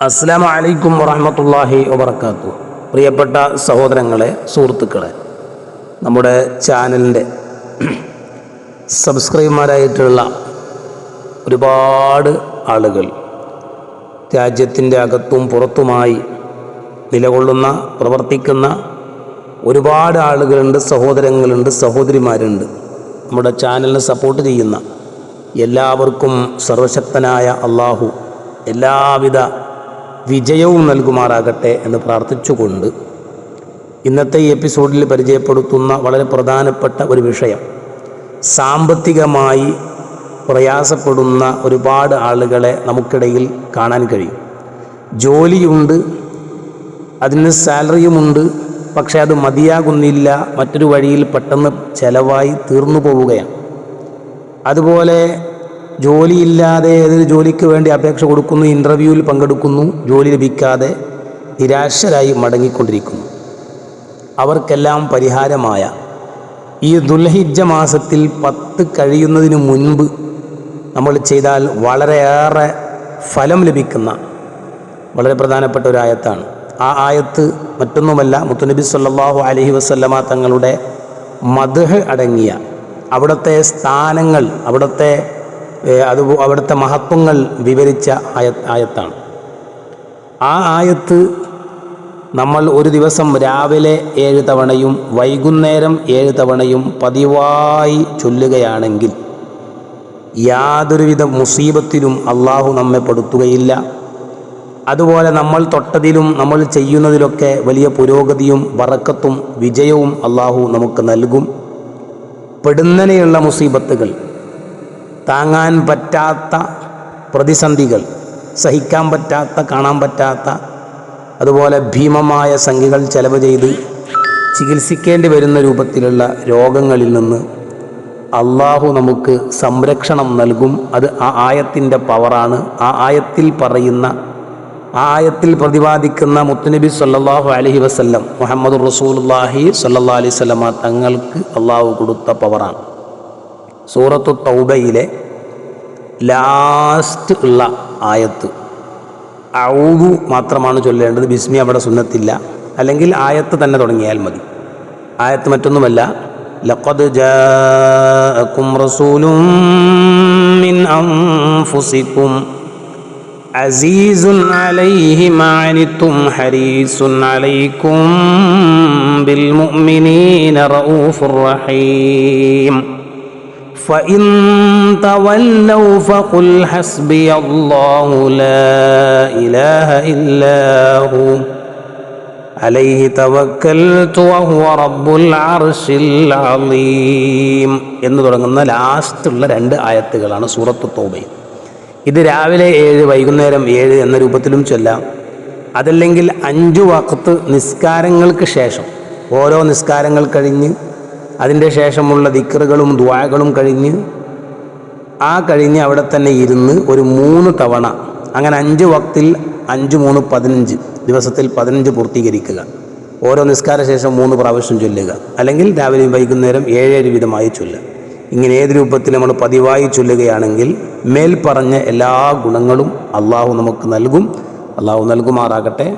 അസ്സാം വലൈക്കും വറഹമത്തല്ലാഹി വബർക്കാത്തു പ്രിയപ്പെട്ട സഹോദരങ്ങളെ സുഹൃത്തുക്കളെ നമ്മുടെ ചാനലിന്റെ സബ്സ്ക്രൈബർമാരായിട്ടുള്ള ഒരുപാട് ആളുകൾ രാജ്യത്തിന്റെ അകത്തും പുറത്തുമായി നിലകൊള്ളുന്ന പ്രവർത്തിക്കുന്ന ഒരുപാട് ആളുകളുണ്ട് സഹോദരങ്ങളുണ്ട് സഹോദരിമാരുണ്ട്. നമ്മുടെ ചാനലിനെ സപ്പോർട്ട് ചെയ്യുന്ന എല്ലാവർക്കും സർവശക്തനായ അള്ളാഹു എല്ലാവിധ വിജയവും നൽകുമാറാകട്ടെ എന്ന് പ്രാർത്ഥിച്ചുകൊണ്ട് ഇന്നത്തെ ഈ എപ്പിസോഡിൽ പരിചയപ്പെടുത്തുന്ന വളരെ പ്രധാനപ്പെട്ട ഒരു വിഷയം. സാമ്പത്തികമായി പ്രയാസപ്പെടുന്ന ഒരുപാട് ആളുകളെ നമുക്കിടയിൽ കാണാൻ കഴിയും. ജോലിയുണ്ട് അതിന് സാലറിയുമുണ്ട് പക്ഷേ അത് മതിയാകുന്നില്ല മറ്റൊരു വഴിയിൽ പെട്ടെന്ന് ചെലവായി തീർന്നു പോവുകയാണ്. അതുപോലെ ജോലിയില്ലാതെ ഏതൊരു ജോലിക്ക് വേണ്ടി അപേക്ഷ കൊടുക്കുന്നു ഇന്റർവ്യൂവിൽ പങ്കെടുക്കുന്നു ജോലി ലഭിക്കാതെ നിരാശരായി മടങ്ങിക്കൊണ്ടിരിക്കുന്നു. അവർക്കെല്ലാം പരിഹാരമായ ഈ ദുൽഹിജ്ജ മാസത്തിൽ പത്ത് കഴിയുന്നതിന് മുൻപ് നമ്മൾ ചെയ്താൽ വളരെയേറെ ഫലം ലഭിക്കുന്ന വളരെ പ്രധാനപ്പെട്ട ഒരു ആയത്താണ്. ആ ആയത്ത് മറ്റൊന്നുമല്ല മുത്തുനബി സല്ലാഹു അലഹി വസല്ലമ തങ്ങളുടെ മധ് അടങ്ങിയ അവിടുത്തെ സ്ഥാനങ്ങൾ അവിടുത്തെ അത് അവിടുത്തെ മഹത്വങ്ങൾ വിവരിച്ച ആയ ആയത്താണ്. ആ ആയത്ത് നമ്മൾ ഒരു ദിവസം രാവിലെ ഏഴ് തവണയും വൈകുന്നേരം ഏഴ് തവണയും പതിവായി ചൊല്ലുകയാണെങ്കിൽ യാതൊരുവിധ മുസീബത്തിലും അള്ളാഹു നമ്മെ പെടുത്തുകയില്ല. അതുപോലെ നമ്മൾ തൊട്ടതിലും നമ്മൾ ചെയ്യുന്നതിലൊക്കെ വലിയ പുരോഗതിയും വറക്കത്തും വിജയവും അള്ളാഹു നമുക്ക് നൽകും. പെടുന്നനെയുള്ള മുസീബത്തുകൾ താങ്ങാൻ പറ്റാത്ത പ്രതിസന്ധികൾ സഹിക്കാൻ പറ്റാത്ത കാണാൻ പറ്റാത്ത അതുപോലെ ഭീമമായ സംഖ്യകൾ ചെലവ് ചെയ്ത് ചികിത്സിക്കേണ്ടി വരുന്ന രൂപത്തിലുള്ള രോഗങ്ങളിൽ നിന്ന് അള്ളാഹു നമുക്ക് സംരക്ഷണം നൽകും. അത് ആ ആയത്തിന്റെ പവറാണ് ആ ആയത്തിൽ പറയുന്ന ആ ആയത്തിൽ പ്രതിപാദിക്കുന്ന മുത്തുനബി സല്ലാഹു അലഹി വസല്ലം മുഹമ്മദ് റസൂലുള്ളാഹി സല്ലാ അലൈഹി വസല്ലമ തങ്ങൾക്ക് അള്ളാഹു കൊടുത്ത പവറാണ് സൂറത്തു തൗബയിലെ ലാസ്റ്റ് ഉള്ള ആയത്ത്. ഔദു മാത്രമാണ് ചൊല്ലേണ്ടത്. ബിസ്മി അവിടെ സുന്നത്തില്ല. അല്ലെങ്കിൽ ആയത്ത് തന്നെ തുടങ്ങിയാൽ മതി. ആയത്ത് മറ്റൊന്നുമല്ല. ലഖദ് ജാഅകും റസൂലും മിൻ അൻഫുസിക്കും അസീസുൻ അലൈഹി മാനിത്തും ഹരീസുൻ അലൈക്കും ബിൽ മുഅ്മിനീന റഊഫുർ റഹീം. فإن تولوا فقل حسبي الله لا إله إلا هو عليه توكلت وهو رب العرش العظيم എന്ന് തുടങ്ങുന്ന ലാസ്റ്റ് ഉള്ള രണ്ട് ആയത്തുകളാണ് സൂറത്ത് തോബയിൽ ഇത് രാവിലെ ഏഴ് വൈകുന്നേരം ഏഴ് എന്ന രൂപത്തിലും ചൊല്ലാം അതല്ലെങ്കിൽ അഞ്ചു വക്കത്ത് നിസ്കാരങ്ങൾക്ക് ശേഷം ഓരോ നിസ്കാരങ്ങൾ കഴിഞ്ഞ് അതിന്റെ ശേഷമുള്ള ദിക്കറുകളും ദ്വാകളും കഴിഞ്ഞ് ആ കഴിഞ്ഞ് അവിടെ തന്നെ ഇരുന്ന് ഒരു മൂന്ന് തവണ അങ്ങനെ അഞ്ച് വക്തിൽ അഞ്ച് മൂന്ന് പതിനഞ്ച് ദിവസത്തിൽ പതിനഞ്ച് പൂർത്തീകരിക്കുക. ഓരോ നിസ്കാര ശേഷം മൂന്ന് പ്രാവശ്യം ചൊല്ലുക. അല്ലെങ്കിൽ രാവിലെ വൈകുന്നേരം ഏഴേഴ് വിധമായി ചൊല്ലുക. ഇങ്ങനെ ഏത് രൂപത്തിൽ നമ്മൾ പതിവായി ചൊല്ലുകയാണെങ്കിൽ മേൽപ്പറഞ്ഞ എല്ലാ ഗുണങ്ങളും അള്ളാഹു നമുക്ക് നൽകും. അള്ളാഹു നൽകുമാറാകട്ടെ.